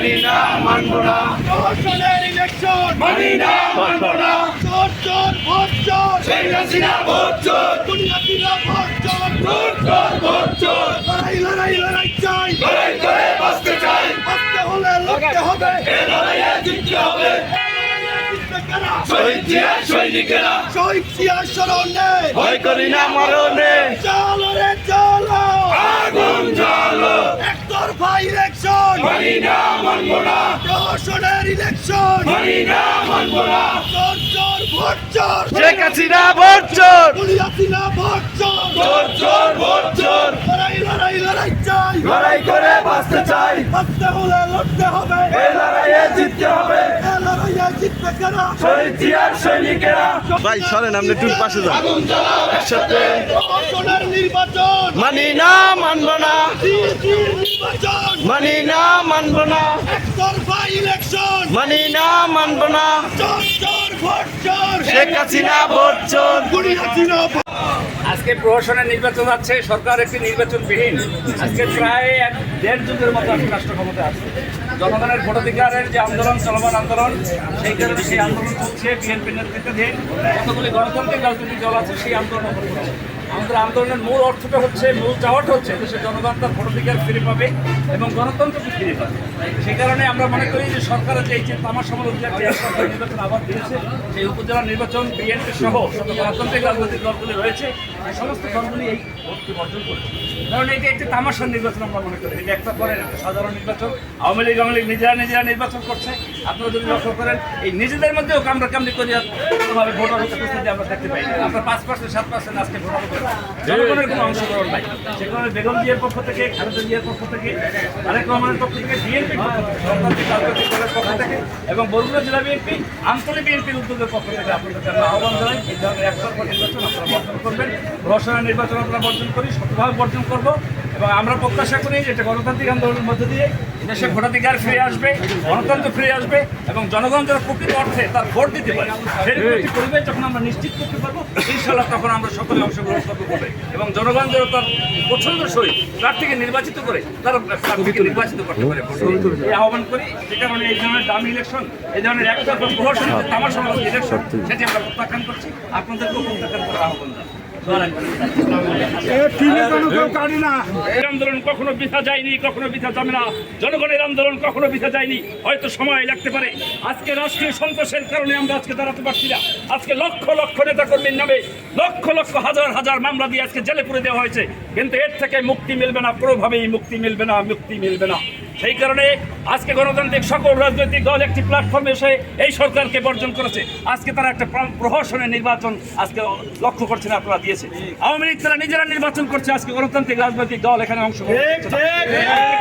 সৈনিকেরা সৈনিকেরা মানব না। কৌশলের ইলেকশন মানি না মানব না। চোর চোর ভোট চোর শেখ হাসিনা ভোট চোর দুর্নীতিরা ভোট চোর চোর চোর ভোট চোর সৈনিকেরা। শহীদ করি না মরণে। রে মানি না মানব না। প্রহসনের ইলেকশন মানি না মানব না। চোর চোর ভোট চোর শেখ হাসিনা ভোট চোর দুনিয়াতিরা ভোট চোর চোর চোর ভোট চোর লড়াই লড়াই লড়াই চাই। লড়াই করে বাঁচতে চাই। বাঁচতে হলে লড়তে হবে। এ লড়াইয়ে জিততে হবে। ভাই সরেন আপনি একটু পাশে যান। একসাথে। মানি না মানব না। নির্বাচন! মানি না মানব না। একতরফা ইলেকশন! মানি না মানব না। চোর চোর ভোট চোর! শেখ হাসিনা ভোট চোর। দুনিয়াতিরা ভোট। আজকে প্রহসনের নির্বাচন আছে সরকার একটি নির্বাচনবিহীন। আজকে প্রায় এক দেড় যুগের মতো আজকে রাষ্ট্র ক্ষমতা আছে। জনগণের ভোটাধিকারের যে আন্দোলন চলমান আন্দোলন সেই কারণে সেই আন্দোলন চলছে। বিএনপি নেতৃত্বাধীন কতগুলি গণতান্ত্রিক রাজনৈতিক দল আছে সেই আন্দোলন করছে আমাদের আন্দোলনের মূল অর্থটা হচ্ছে, মূল চাওয়াটা হচ্ছে দেশের জনগণ তার ভোটাধিকার ফিরে পাবে এবং গণতন্ত্রকে ফিরে পাবে। সেই কারণে আমরা মনে করি যে সরকারের যে এই যে তামার সমালোচনা নির্বাচন আবার দিয়েছে, সেই উপজেলা নির্বাচন বিএনপি সহ গণতান্ত্রিক রাজনৈতিক দলগুলি রয়েছে এই সমস্ত দলগুলি এই ভোটকে বর্জন করেছে। কারণ এটি একটি তামাশার নির্বাচন আমরা মনে করি। এটা একটা পরে একটা সাধারণ নির্বাচন। আওয়ামী লীগ আওয়ামী লীগ নিজেরা নিজেরা নির্বাচন করছে। আপনারা যদি লক্ষ্য করেন, এই নিজেদের মধ্যেও কামড়া কামড়ি করিয়া কোনোভাবে ভোটার উপস্থিতি আমরা দেখতে পাই। আমরা পাঁচ পার্সেন্ট, সাত পার্সেন্ট আজকে ভোটার জনগণের কোনো অংশগ্রহণ নাই। সেখানে বেগম জিয়ার পক্ষ থেকে, খালেদা জিয়ার পক্ষ থেকে, তারেক রহমানের পক্ষ থেকে, বিএনপির পক্ষ থেকে রাজনৈতিক দলের পক্ষ থেকে এবং বরগুনা জেলা বিএনপি আঞ্চলিক বিএনপির উদ্যোগের পক্ষ থেকে আপনাদেরকে আমরা আহ্বান জানাই। এই ধরনের একতরফা নির্বাচন আপনারা বর্জন করবেন রসনা নির্বাচন আমরা বর্জন করি শতভাবে বর্জন করব, এবং আমরা প্রত্যাশা করি যে এটা গণতান্ত্রিক আন্দোলনের মধ্যে দিয়ে দেশে ভোটাধিকার ফিরে আসবে, গণতন্ত্র ফিরে আসবে এবং জনগণ যারা প্রকৃত অর্থে তার ভোট দিতে পারে, সেই পরিবেশ যখন আমরা নিশ্চিত করতে পারব ইনশাল্লাহ তখন আমরা সকলে অংশগ্রহণ করতে পারবে। এবং জনগণ যেন তার পছন্দসই প্রার্থীকে নির্বাচিত করে, তার প্রার্থীকে নির্বাচিত করতে পারে এই আহ্বান করি যে কারণে এই ধরনের দামি ইলেকশন এই ধরনের একটা প্রহসন তামার সমাজ ইলেকশন সেটি আমরা প্রত্যাখ্যান করছি। আপনাদেরকেও প্রত্যাখ্যান করার আহ্বান। আন্দোলন কখনো বৃথা যায়নি কখনো বৃথা যাবে না। জনগণের আন্দোলন কখনো বৃথা যায়নি। হয়তো সময় লাগতে পারে। আজকে রাষ্ট্রীয় সন্তোষের কারণে আমরা আজকে দাঁড়াতে পারছি না। আজকে লক্ষ লক্ষ নেতা কর্মীর নামে লক্ষ লক্ষ হাজার হাজার মামলা দিয়ে আজকে জেলে পুরে দেওয়া হয়েছে। কিন্তু এর থেকে মুক্তি মিলবে না কোনোভাবেই মুক্তি মিলবে না মুক্তি মিলবে না। সেই কারণে আজকে গণতান্ত্রিক সকল রাজনৈতিক দল একটি প্ল্যাটফর্মে এসে এই সরকারকে বর্জন করেছে। আজকে তারা একটা প্র- প্রহসনের নির্বাচন আজকে লক্ষ্য করছেন আপনারা দিয়েছে। আওয়ামী লীগ তারা নিজেরা নির্বাচন করছে আজকে গণতান্ত্রিক রাজনৈতিক দল এখানে অংশগ্রহণ না।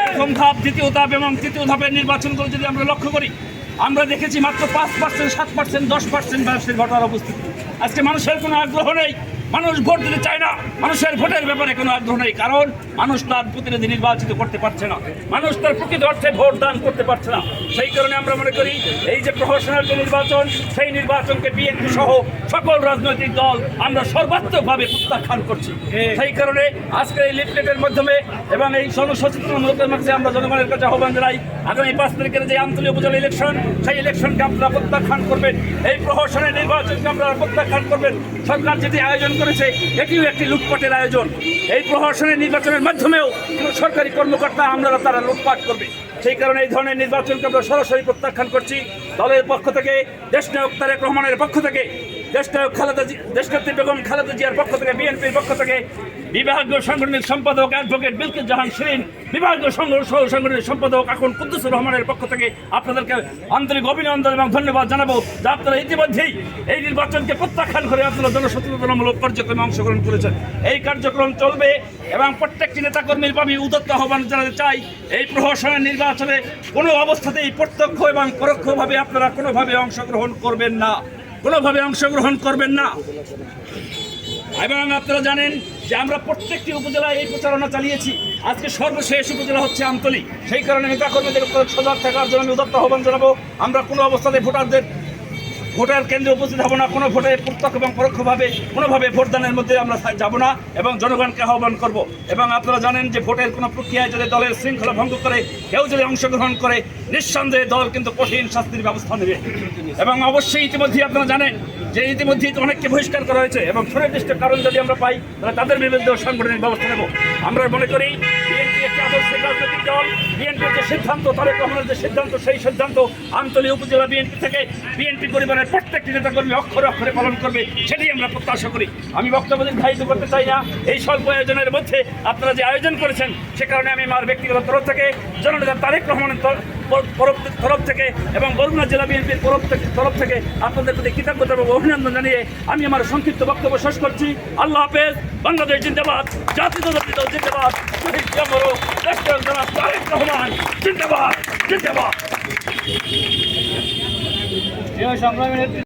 প্রথম ধাপ দ্বিতীয় ধাপ এবং তৃতীয় ধাপের নির্বাচনগুলো যদি আমরা লক্ষ্য করি আমরা দেখেছি মাত্র পাঁচ পার্সেন্ট সাত পার্সেন্ট দশ পার্সেন্ট ব্যবসায়ী ঘটনার উপস্থিতি। আজকে মানুষের কোনো আগ্রহ নেই। মানুষ ভোট দিতে চায় না। মানুষের ভোটের ব্যাপারে কোনো আগ্রহ নেই, কারণ মানুষ তার প্রতিনিধি নির্বাচিত করতে পারছে না। মানুষ তার প্রকৃত অর্থে ভোট দান করতে পারছে না। সেই কারণে আমরা মনে করি, এই যে প্রহসনের যে নির্বাচন, সেই নির্বাচনকে বিএনপি সহ সকল রাজনৈতিক দল আমরা সর্বাত্মকভাবে প্রত্যাখ্যান করছি। সেই কারণে আজকের এই লিফলেটের মাধ্যমে এবং এই জনসচেতনমূলকের মাঝে আমরা জনগণের কাছে আহ্বান জানাই, আগামী পাঁচ তারিখের যে আঞ্চলিক উপজেলা ইলেকশন সেই ইলেকশনকে আপনারা প্রত্যাখ্যান করবেন। এই প্রহসনের নির্বাচনকে আপনারা প্রত্যাখ্যান করবেন। সরকার যেটি আয়োজন করেছে, এটিও একটি লুটপাটের আয়োজন। এই প্রহসনের নির্বাচনের মাধ্যমেও সরকারি কর্মকর্তা আমরা তারা লুটপাট করবে। সেই কারণে এই ধরনের নির্বাচনকে আমরা সরাসরি প্রত্যাখ্যান করছি। দলের পক্ষ থেকে দেশ নায়ক তারেক রহমানের পক্ষ থেকে দেশনায়ক খালেদা দেশনেত্রী বেগম খালেদা জিয়ার পক্ষ থেকে, বিএনপির পক্ষ থেকে বিভাগীয় সাংগঠনিক সম্পাদক অ্যাডভোকেট বিলকিস জাহান শিরিন বিভাগীয় সংগঠন সহ সাংগঠনিক সম্পাদক এখন কুদ্দুসুর রহমানের পক্ষ থেকে আপনাদেরকে আন্তরিক অভিনন্দন এবং ধন্যবাদ জানাব যে আপনারা ইতিমধ্যেই এই নির্বাচনকে প্রত্যাখ্যান করে আপনারা জনসচেতনমূলক কার্যক্রমে অংশগ্রহণ করেছেন। এই কার্যক্রম চলবে এবং প্রত্যেকটি নেতাকর্মীর আমি উদত্ত আহ্বান জানাতে চাই। এই প্রহসনের নির্বাচনে কোনো অবস্থাতেই প্রত্যক্ষ এবং পরোক্ষভাবে আপনারা কোনোভাবে অংশগ্রহণ করবেন না। কোনোভাবে অংশগ্রহণ করবেন না। এবং আপনারা জানেন যে আমরা প্রত্যেকটি উপজেলায় এই প্রচারণা চালিয়েছি। আজকে সর্বশেষ উপজেলা হচ্ছে আমতলি। সেই কারণে নেতা কর্মীদের সজাগ থাকার জন্য আমি উদত্ত আহ্বান জানাব। আমরা কোনো অবস্থাতে ভোটারদের ভোটার কেন্দ্রে উপস্থিত হব না, কোনো ভোটে প্রত্যক্ষ এবং পরোক্ষভাবে, কোনোভাবে ভোটদানের মধ্যে আমরা যাব না এবং জনগণকে আহ্বান করব। এবং আপনারা জানেন যে ভোটের কোনো প্রক্রিয়ায় যদি দলের শৃঙ্খলা ভঙ্গ করে, কেউ যদি অংশগ্রহণ করে, নিঃসন্দেহে দল কিন্তু কঠিন শাস্তির ব্যবস্থা নেবে। এবং অবশ্যই ইতিমধ্যেই আপনারা জানেন যে ইতিমধ্যেই অনেককে বহিষ্কার করা হয়েছে এবং সুনির্দিষ্ট কারণ যদি আমরা পাই, তাহলে তাদের বিরুদ্ধে সাংগঠনিক ব্যবস্থা নেব। আমরা মনে করি যে সিদ্ধান্ত যে সিদ্ধান্ত, সেই সিদ্ধান্ত উপজেলা বিএনপি থেকে বিএনপি পরিবারের অক্ষরে অক্ষরে পালন করবে সেটি আমরা প্রত্যাশা করি। আমি বক্তব্য দীর্ঘায়িত করতে চাই না। এই স্বল্প আয়োজনের মধ্যে আপনারা যে আয়োজন করেছেন, সে কারণে আমি আমার ব্যক্তিগত তরফ থেকে জননেতা তারেক রহমানের তরফ- থেকে এবং বরগুনা জেলা বিএনপির তরফ থেকে তরফ থেকে আপনাদের প্রতি কৃতজ্ঞতা এবং অভিনন্দন জানিয়ে আমি আমার সংক্ষিপ্ত বক্তব্য শেষ করছি। আল্লাহ হাফেজ, বাংলাদেশ জিন্দাবাদ জাতীয় দল জিন্দাবাদ। শহীদ জামরো জিন্দাবাদ জিন্দাবাদ।